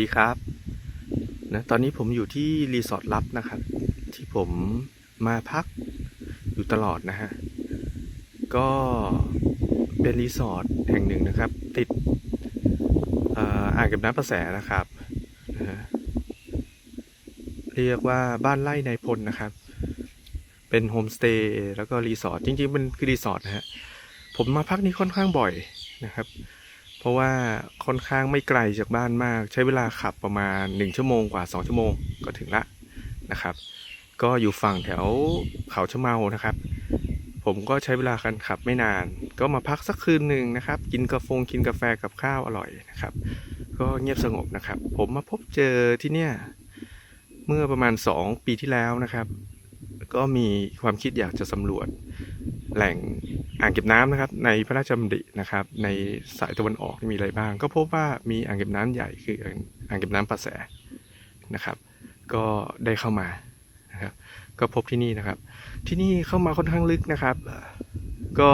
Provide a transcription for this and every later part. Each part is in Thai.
ดีครับนะตอนนี้ผมอยู่ที่รีสอร์ทลับนะครับ ที่ผมมาพักอยู่ตลอดนะฮะ ก็เป็นรีสอร์ทแห่งหนึ่งนะครับ ติดอ่ออ่างเก็บน้ำประแสนะครับนะฮะเรียกว่าบ้านไร่ในพลนะครับ เป็นโฮมสเตย์แล้วก็รีสอร์ทจริงๆมันคือรีสอร์ทนะฮะผมมาพักนี้ค่อนข้างบ่อยนะครับ เพราะว่าค่อนข้างไม่ไกลจากบ้านมาก ใช้เวลาขับประมาณ 1 ชั่วโมงกว่า 2 ชั่วโมงก็ถึงละนะครับ ก็อยู่ฝั่งแถวเขาชะเมานะครับ ผมก็ใช้เวลาการขับไม่นาน ก็มาพักสักคืนหนึ่งนะครับ กินกาแฟกินกาแฟกับข้าวอร่อยนะครับ ก็เงียบสงบนะครับ ผมมาพบเจอที่เนี่ยเมื่อประมาณ 2 ปีที่แล้วนะครับ ก็มีความคิดอยากจะสำรวจแหล่ง อ่างเก็บน้ำนะครับ ในพระราชดำรินะครับ ในสายตะวันออกมีอะไรบ้าง ก็พบว่ามีอ่างเก็บน้ำใหญ่คืออ่างเก็บน้ำประแสนะครับ ก็ได้เข้ามานะครับ ก็พบที่นี่นะครับ ที่นี่เข้ามาค่อนข้างลึกนะครับ ก็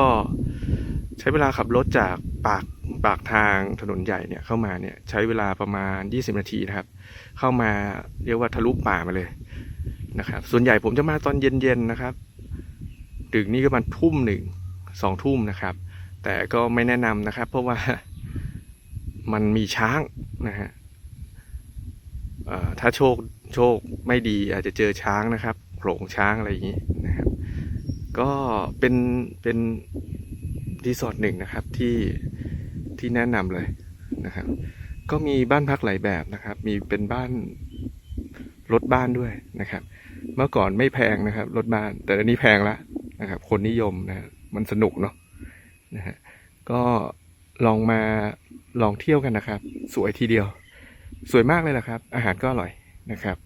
ใช้เวลาขับรถจากปากปากทางถนนใหญ่เนี่ยเข้ามาเนี่ยใช้เวลาประมาณ 20 นาทีนะครับ เข้ามาเรียกว่าทะลุป่ามาเลยนะครับ ส่วนใหญ่ผมจะมาตอนเย็นๆนะครับ ดึกนี่ก็ประมาณทุ่มหนึ่ง สองทุ่มนะครับ แต่ก็ไม่แนะนำนะครับ เพราะว่ามันมีช้างนะฮะถ้าโชคโชคไม่ดีอาจจะเจอช้างนะครับโขลงช้างอะไรอย่างนี้นะครับ ก็เป็นเป็นรีสอร์ทหนึ่งนะครับที่ที่แนะนำเลยนะครับ ก็มีบ้านพักหลายแบบนะครับ มีเป็นบ้านรถบ้านด้วยนะครับ เมื่อก่อนไม่แพงนะครับรถบ้าน แต่อันนี้แพงแล้วนะครับ คนนิยมนะฮะ มันสนุกเนาะนะฮะก็ลองมาลองเที่ยวกันนะครับ สวยทีเดียว สวยมากเลยนะครับ อาหารก็อร่อยนะครับ